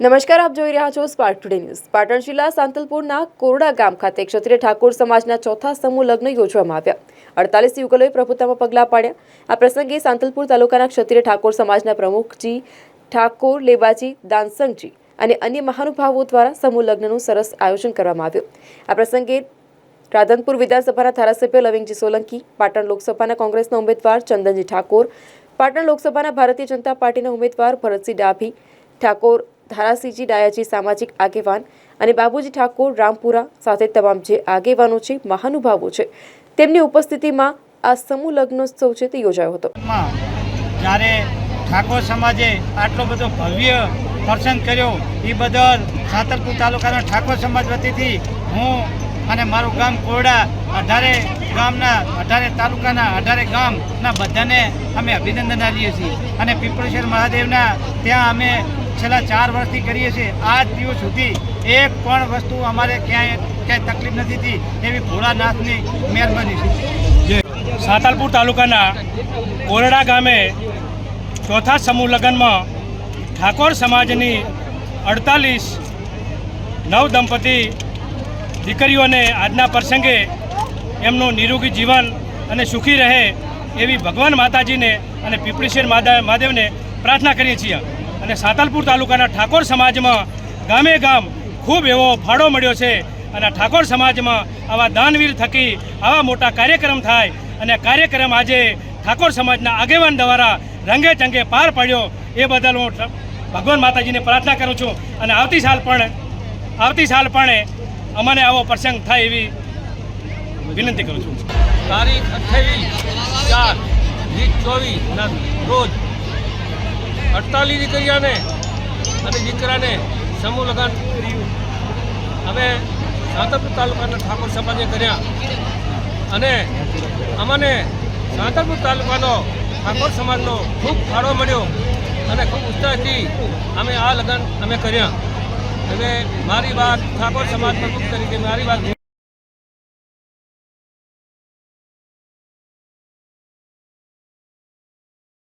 નમસ્કાર, આપ જોઈ રહ્યા છો સ્પાર્ક ટુડે ન્યૂઝ પાટણ જિલ્લા સાંતલપુરના કોરડા ગામ ખાતે ક્ષત્રિય ઠાકોર સમાજના ચોથા સમૂહ લગ્ન યોજવામાં આવ્યા. અડતાલીસ યુગલોએ પ્રભુતામાં પગલાં પાડ્યા. આ પ્રસંગે સાંતલપુર તાલુકાના ક્ષત્રિય ઠાકોર સમાજના પ્રમુખજી ઠાકોર લેબાજી દાનસંગજી અને અન્ય મહાનુભાવો દ્વારા સમૂહ લગ્નનું સરસ આયોજન કરવામાં આવ્યું. આ પ્રસંગે રાધનપુર વિધાનસભાના ધારાસભ્ય લવિંગજી સોલંકી, પાટણ લોકસભાના કોંગ્રેસના ઉમેદવાર ચંદનજી ઠાકોર, પાટણ લોકસભાના ભારતીય જનતા પાર્ટીના ઉમેદવાર ભરતસિંહ ડાભી, ઠાકોર ધારાસિંહજી ડાયાજી સામાજિક આગેવાન અને બાબુજી ઠાકોર રામપુરા સાથે તમામ જે આગેવાનો છે, મહાનુભાવો છે, તેમની ઉપસ્થિતિમાં આ સમૂહ લગ્નોત્સવ છે તે યોજાયો હતો. જ્યારે ઠાકોર સમાજે આટલો બધો ભવ્ય પ્રસંગ કર્યો, એ બદલ સાતરપુર તાલુકાના ઠાકોર સમાજ વતીથી હું અને મારું ગામ કોરડા અઢારે ગામના, અઢારે તાલુકાના, અઢારે ગામના બધાને અમે અભિનંદન આપીએ છીએ. અને પીપળેશ્વર મહાદેવના ત્યાં અમે છેલ્લા ચાર વર્ષથી કરીએ છીએ. આજ દિવસ સુધી એક પણ વસ્તુ અમારે ક્યાંય ક્યાંય તકલીફ નથી થઈ એવી ભોળાનાથની મહેરબાની છે. સાતાલપુર તાલુકાના કોરડા ગામે ચોથા સમૂહ લગ્નમાં ઠાકોર સમાજની અડતાલીસ નવ દંપતી દીકરીઓને આજના પ્રસંગે એમનું નિરોગી જીવન અને સુખી રહે એવી ભગવાન માતાજીને અને પીપળીશ્વર માતા મહાદેવને પ્રાર્થના કરીએ છીએ. અને સાતલપુર તાલુકાના ઠાકોર સમાજમાં ગામે ગામ ખૂબ એવો ફાળો મળ્યો છે. અને ઠાકોર સમાજમાં આવા દાનવીર થકી આવા મોટા કાર્યક્રમ થાય અને કાર્યક્રમ આજે ઠાકોર સમાજના આગેવાન દ્વારા રંગે ચંગે પાર પાડ્યો, એ બદલ હું ભગવાન માતાજીને પ્રાર્થના કરું છું. અને આવતી સાલ પણ, આવતી સાલ પણ અમને આવો પ્રસંગ થાય એવી વિનંતી કરું છું. તારીખ અઠ્યાવીસ ચાર, વીસ ચોવીસ રોજ અડતાલીસ દીકરીઓને અને દીકરાને સમૂહ લગ્ન. અમે સાંતરપુર તાલુકાના ઠાકોર સમાજે કર્યા. અને અમને સાંતરપુર તાલુકાનો ઠાકોર સમાજનો ખૂબ ફાળો મળ્યો અને ખૂબ ઉત્સાહથી અમે આ લગ્ન અમે કર્યા. હવે મારી વાત ઠાકોર સમાજના પ્રમુખ તરીકે મારી વાત